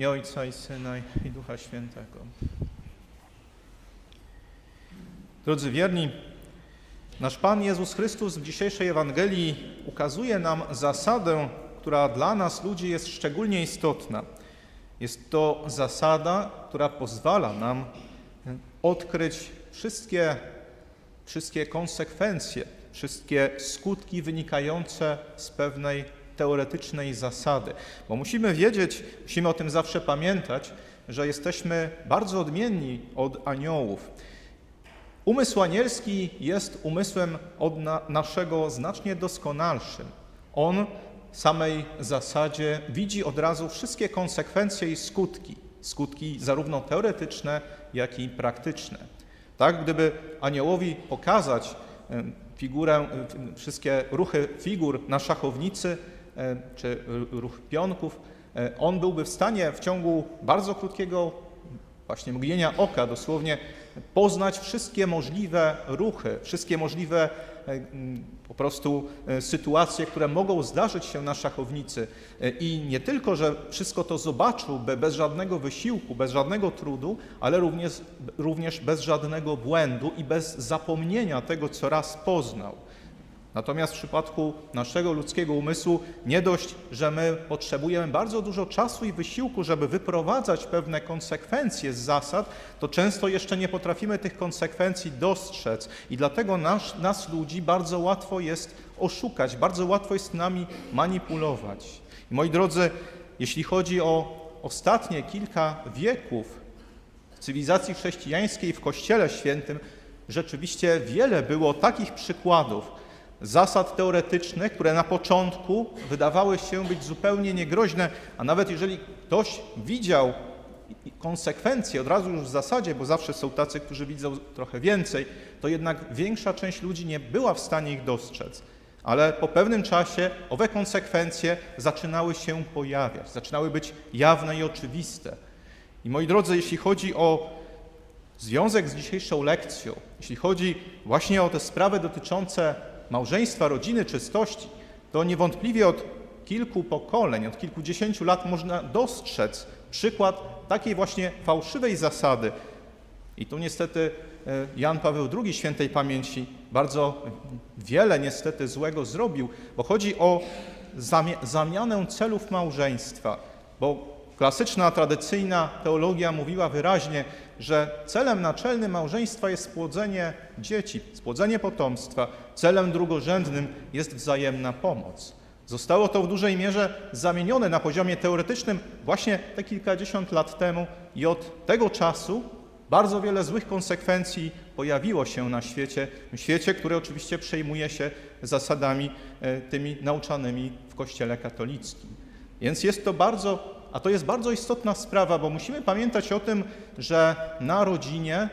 i Ojca, i Syna, i Ducha Świętego. Drodzy wierni, nasz Pan Jezus Chrystus w dzisiejszej Ewangelii ukazuje nam zasadę, która dla nas, ludzi, jest szczególnie istotna. Jest to zasada, która pozwala nam odkryć wszystkie, wszystkie konsekwencje, wszystkie skutki wynikające z pewnej teoretycznej zasady. Bo musimy wiedzieć, musimy o tym zawsze pamiętać, że jesteśmy bardzo odmienni od aniołów. Umysł anielski jest umysłem od na naszego znacznie doskonalszym. On w samej zasadzie widzi od razu wszystkie konsekwencje i skutki, skutki zarówno teoretyczne, jak i praktyczne. Tak, gdyby aniołowi pokazać figurę, wszystkie ruchy figur na szachownicy, czy ruch pionków, on byłby w stanie w ciągu bardzo krótkiego właśnie mgnienia oka dosłownie poznać wszystkie możliwe ruchy, wszystkie możliwe po prostu sytuacje, które mogą zdarzyć się na szachownicy. I nie tylko, że wszystko to zobaczyłby bez żadnego wysiłku, bez żadnego trudu, ale również, również bez żadnego błędu i bez zapomnienia tego, co raz poznał. Natomiast w przypadku naszego ludzkiego umysłu nie dość, że my potrzebujemy bardzo dużo czasu i wysiłku, żeby wyprowadzać pewne konsekwencje z zasad, to często jeszcze nie potrafimy tych konsekwencji dostrzec i dlatego nas, nas ludzi bardzo łatwo jest oszukać, bardzo łatwo jest nami manipulować. I moi drodzy, jeśli chodzi o ostatnie kilka wieków w cywilizacji chrześcijańskiej, w Kościele Świętym, rzeczywiście wiele było takich przykładów, zasad teoretycznych, które na początku wydawały się być zupełnie niegroźne, a nawet jeżeli ktoś widział konsekwencje od razu już w zasadzie, bo zawsze są tacy, którzy widzą trochę więcej, to jednak większa część ludzi nie była w stanie ich dostrzec. Ale po pewnym czasie owe konsekwencje zaczynały się pojawiać, zaczynały być jawne i oczywiste. I moi drodzy, jeśli chodzi o związek z dzisiejszą lekcją, jeśli chodzi właśnie o te sprawy dotyczące małżeństwa, rodziny, czystości, to niewątpliwie od kilku pokoleń, od kilkudziesięciu lat można dostrzec przykład takiej właśnie fałszywej zasady. I tu niestety e, Jan Paweł II świętej pamięci bardzo wiele niestety złego zrobił, bo chodzi o zamianę celów małżeństwa, bo Klasyczna, tradycyjna teologia mówiła wyraźnie, że celem naczelnym małżeństwa jest spłodzenie dzieci, spłodzenie potomstwa. Celem drugorzędnym jest wzajemna pomoc. Zostało to w dużej mierze zamienione na poziomie teoretycznym właśnie te kilkadziesiąt lat temu i od tego czasu bardzo wiele złych konsekwencji pojawiło się na świecie, świecie, który oczywiście przejmuje się zasadami e, tymi nauczanymi w Kościele katolickim. Więc jest to bardzo a to jest bardzo istotna sprawa, bo musimy pamiętać o tym, że na rodzinie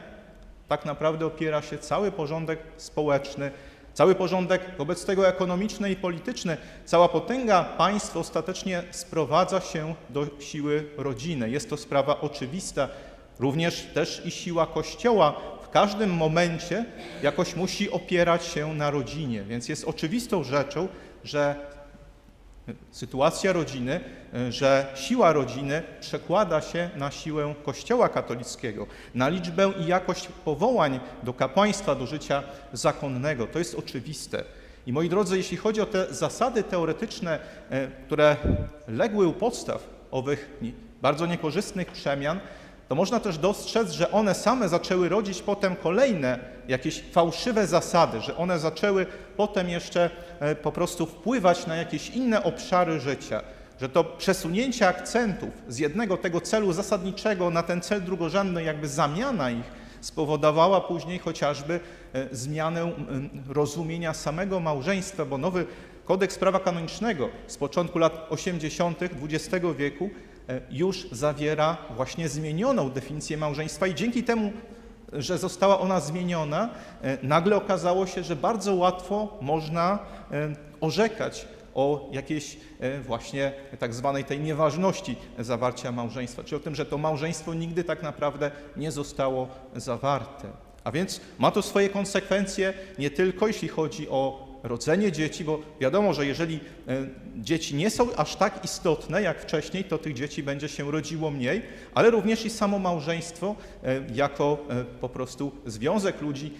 tak naprawdę opiera się cały porządek społeczny, cały porządek wobec tego ekonomiczny i polityczny. Cała potęga państw ostatecznie sprowadza się do siły rodziny. Jest to sprawa oczywista. Również też i siła Kościoła w każdym momencie jakoś musi opierać się na rodzinie. Więc jest oczywistą rzeczą, że sytuacja rodziny, e, że siła rodziny przekłada się na siłę Kościoła katolickiego, na liczbę i jakość powołań do kapłaństwa, do życia zakonnego. To jest oczywiste. I moi drodzy, jeśli chodzi o te zasady teoretyczne, e, które legły u podstaw owych bardzo niekorzystnych przemian, to można też dostrzec, że one same zaczęły rodzić potem kolejne jakieś fałszywe zasady, że one zaczęły potem jeszcze po prostu wpływać na jakieś inne obszary życia, że to przesunięcie akcentów z jednego tego celu zasadniczego na ten cel drugorzędny, jakby zamiana ich, spowodowała później chociażby e, zmianę rozumienia samego małżeństwa, bo nowy kodeks prawa kanonicznego z początku lat 80. XX wieku E, już zawiera właśnie zmienioną definicję małżeństwa i dzięki temu, że została ona zmieniona, e, nagle okazało się, że bardzo łatwo można e, orzekać o jakiejś właśnie tak zwanej tej nieważności zawarcia małżeństwa, czyli o tym, że to małżeństwo nigdy tak naprawdę nie zostało zawarte. A więc ma to swoje konsekwencje nie tylko jeśli chodzi o rodzenie dzieci, bo wiadomo, że jeżeli e, dzieci nie są aż tak istotne jak wcześniej, to tych dzieci będzie się rodziło mniej, ale również i samo małżeństwo e, jako e, po prostu związek ludzi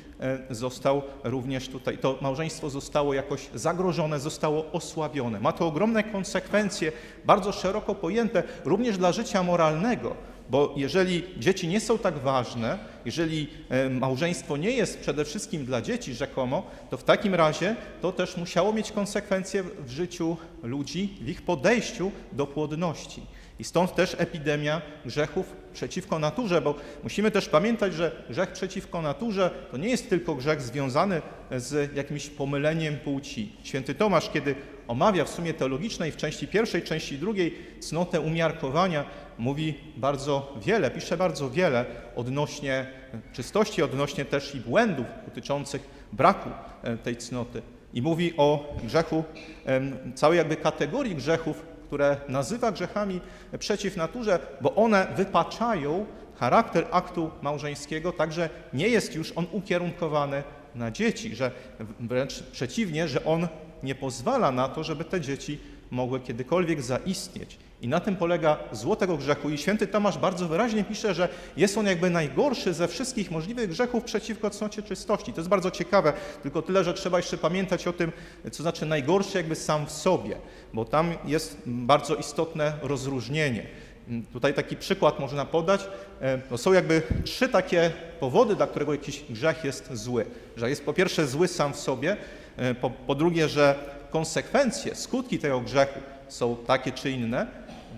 został również tutaj, to małżeństwo zostało jakoś zagrożone, zostało osłabione. Ma to ogromne konsekwencje, bardzo szeroko pojęte, również dla życia moralnego. Bo jeżeli dzieci nie są tak ważne, jeżeli e, małżeństwo nie jest przede wszystkim dla dzieci rzekomo, to w takim razie to też musiało mieć konsekwencje w życiu ludzi, w ich podejściu do płodności. I stąd też epidemia grzechów przeciwko naturze, bo musimy też pamiętać, że grzech przeciwko naturze to nie jest tylko grzech związany z jakimś pomyleniem płci. Święty Tomasz, kiedy omawia w sumie teologicznej w części pierwszej, części drugiej cnotę umiarkowania, mówi bardzo wiele, pisze bardzo wiele odnośnie czystości, odnośnie też i błędów dotyczących braku e, tej cnoty. I mówi o grzechu, całej jakby kategorii grzechów, które nazywa grzechami przeciw naturze, bo one wypaczają charakter aktu małżeńskiego, także nie jest już on ukierunkowany na dzieci, że wręcz przeciwnie, że on nie pozwala na to, żeby te dzieci mogły kiedykolwiek zaistnieć. I na tym polega zło tego grzechu. I święty Tomasz bardzo wyraźnie pisze, że jest on jakby najgorszy ze wszystkich możliwych grzechów przeciwko cnocie czystości. To jest bardzo ciekawe, tylko tyle, że trzeba jeszcze pamiętać o tym, co znaczy najgorszy jakby sam w sobie, bo tam jest bardzo istotne rozróżnienie. Tutaj taki przykład można podać. E, to są jakby trzy takie powody, dla którego jakiś grzech jest zły. Że jest po pierwsze zły sam w sobie, e, po, po drugie, że konsekwencje, skutki tego grzechu są takie czy inne,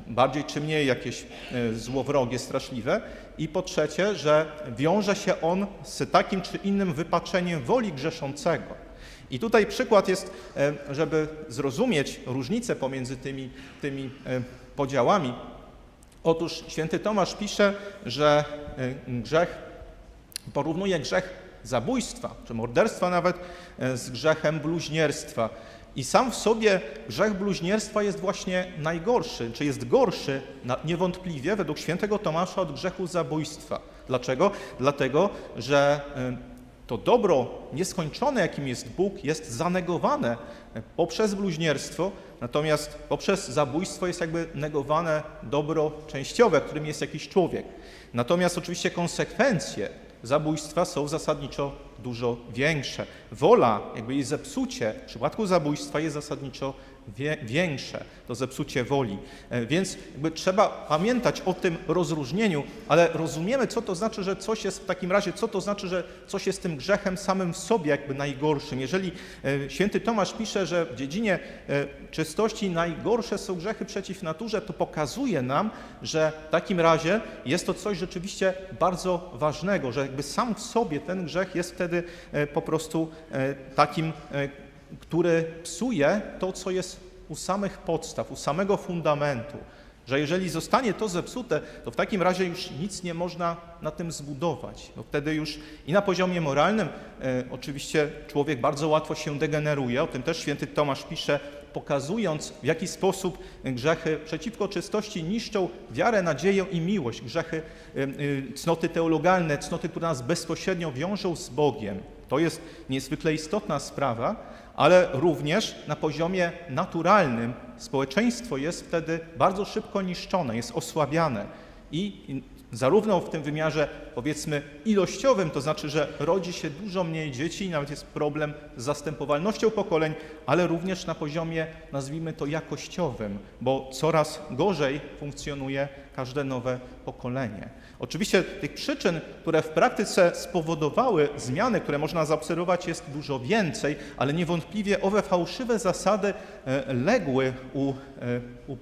bardziej czy mniej jakieś e, złowrogie, straszliwe. I po trzecie, że wiąże się on z takim czy innym wypaczeniem woli grzeszącego. I tutaj przykład jest, e, żeby zrozumieć różnicę pomiędzy tymi, tymi e, podziałami. Otóż święty Tomasz pisze, że grzech, porównuje grzech zabójstwa, czy morderstwa nawet, z grzechem bluźnierstwa. I sam w sobie grzech bluźnierstwa jest właśnie najgorszy, czy jest gorszy niewątpliwie według świętego Tomasza od grzechu zabójstwa. Dlaczego? Dlatego, że y, to dobro nieskończone, jakim jest Bóg, jest zanegowane poprzez bluźnierstwo, natomiast poprzez zabójstwo jest jakby negowane dobro częściowe, którym jest jakiś człowiek. Natomiast oczywiście konsekwencje zabójstwa są zasadniczo dużo większe. Wola, jakby jej zepsucie w przypadku zabójstwa jest zasadniczo większe, to zepsucie woli. E, więc trzeba pamiętać o tym rozróżnieniu, ale rozumiemy, co to znaczy, że coś jest w takim razie, co to znaczy, że coś jest tym grzechem samym w sobie jakby najgorszym. Jeżeli e, święty Tomasz pisze, że w dziedzinie e, czystości najgorsze są grzechy przeciw naturze, to pokazuje nam, że w takim razie jest to coś rzeczywiście bardzo ważnego, że jakby sam w sobie ten grzech jest wtedy po prostu takim który psuje to, co jest u samych podstaw, u samego fundamentu. Że jeżeli zostanie to zepsute, to w takim razie już nic nie można na tym zbudować. No wtedy już i na poziomie moralnym e, oczywiście człowiek bardzo łatwo się degeneruje. O tym też święty Tomasz pisze, pokazując w jaki sposób grzechy przeciwko czystości niszczą wiarę, nadzieję i miłość. Grzechy, e, e, cnoty teologalne, cnoty, które nas bezpośrednio wiążą z Bogiem. To jest niezwykle istotna sprawa, ale również na poziomie naturalnym społeczeństwo jest wtedy bardzo szybko niszczone, jest osłabiane i zarówno w tym wymiarze powiedzmy ilościowym, to znaczy, że rodzi się dużo mniej dzieci nawet jest problem z zastępowalnością pokoleń, ale również na poziomie, nazwijmy to jakościowym, bo coraz gorzej funkcjonuje każde nowe pokolenie. Oczywiście tych przyczyn, które w praktyce spowodowały zmiany, które można zaobserwować, jest dużo więcej, ale niewątpliwie owe fałszywe zasady e, legły u, e, u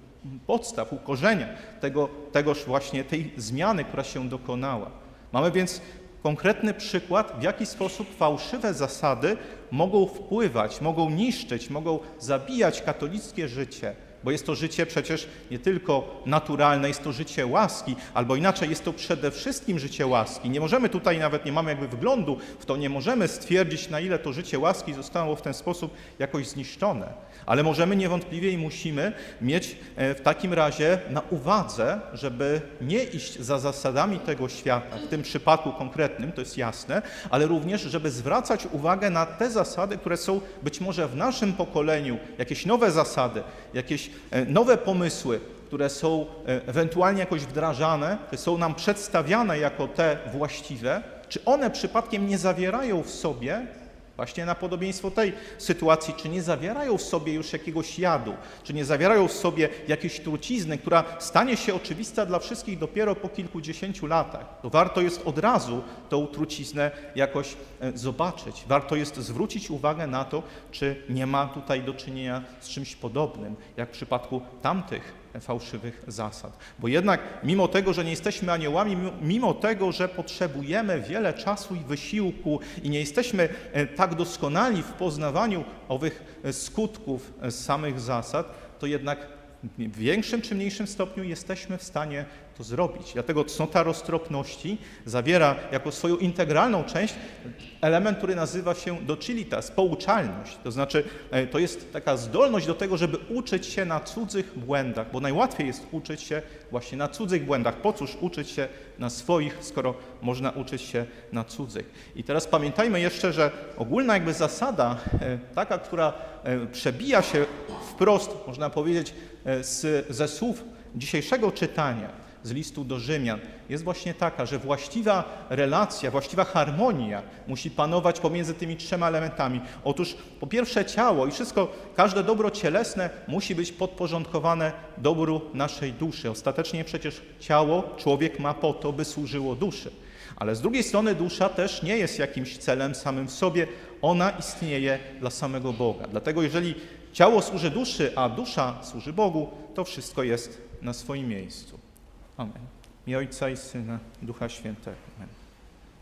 podstaw, u korzenia tego, tegoż właśnie tej zmiany, która się dokonała. Mamy więc konkretny przykład, w jaki sposób fałszywe zasady mogą wpływać, mogą niszczyć, mogą zabijać katolickie życie Bo jest to życie przecież nie tylko naturalne, jest to życie łaski, albo inaczej, jest to przede wszystkim życie łaski. Nie możemy tutaj, nawet nie mamy jakby wglądu w to, nie możemy stwierdzić, na ile to życie łaski zostało w ten sposób jakoś zniszczone. Ale możemy niewątpliwie i musimy mieć e, w takim razie na uwadze, żeby nie iść za zasadami tego świata, w tym przypadku konkretnym, to jest jasne, ale również, żeby zwracać uwagę na te zasady, które są być może w naszym pokoleniu, jakieś nowe zasady, jakieś e, nowe pomysły, które są e, ewentualnie jakoś wdrażane, są nam przedstawiane jako te właściwe, czy one przypadkiem nie zawierają w sobie Właśnie na podobieństwo tej sytuacji, czy nie zawierają w sobie już jakiegoś jadu, czy nie zawierają w sobie jakiejś trucizny, która stanie się oczywista dla wszystkich dopiero po kilkudziesięciu latach. To warto jest od razu tą truciznę jakoś e, zobaczyć. Warto jest zwrócić uwagę na to, czy nie ma tutaj do czynienia z czymś podobnym, jak w przypadku tamtych fałszywych zasad. Bo jednak, mimo tego, że nie jesteśmy aniołami, mimo tego, że potrzebujemy wiele czasu i wysiłku i nie jesteśmy e, tak doskonali w poznawaniu owych e, skutków e, samych zasad, to jednak w większym czy mniejszym stopniu jesteśmy w stanie to zrobić. Dlatego cnota roztropności zawiera jako swoją integralną część element, który nazywa się docilitas, pouczalność. To znaczy, e, to jest taka zdolność do tego, żeby uczyć się na cudzych błędach, bo najłatwiej jest uczyć się właśnie na cudzych błędach. Po cóż uczyć się na swoich, skoro można uczyć się na cudzych. I teraz pamiętajmy jeszcze, że ogólna jakby zasada, e, taka, która e, przebija się wprost, można powiedzieć, z, ze słów dzisiejszego czytania, z listu do Rzymian jest właśnie taka, że właściwa relacja, właściwa harmonia musi panować pomiędzy tymi trzema elementami. Otóż po pierwsze ciało i wszystko, każde dobro cielesne musi być podporządkowane dobru naszej duszy. Ostatecznie przecież ciało człowiek ma po to, by służyło duszy. Ale z drugiej strony dusza też nie jest jakimś celem samym w sobie, ona istnieje dla samego Boga. Dlatego jeżeli ciało służy duszy, a dusza służy Bogu, to wszystko jest na swoim miejscu. Amen. I Ojca i Syna, Ducha Świętego. Amen.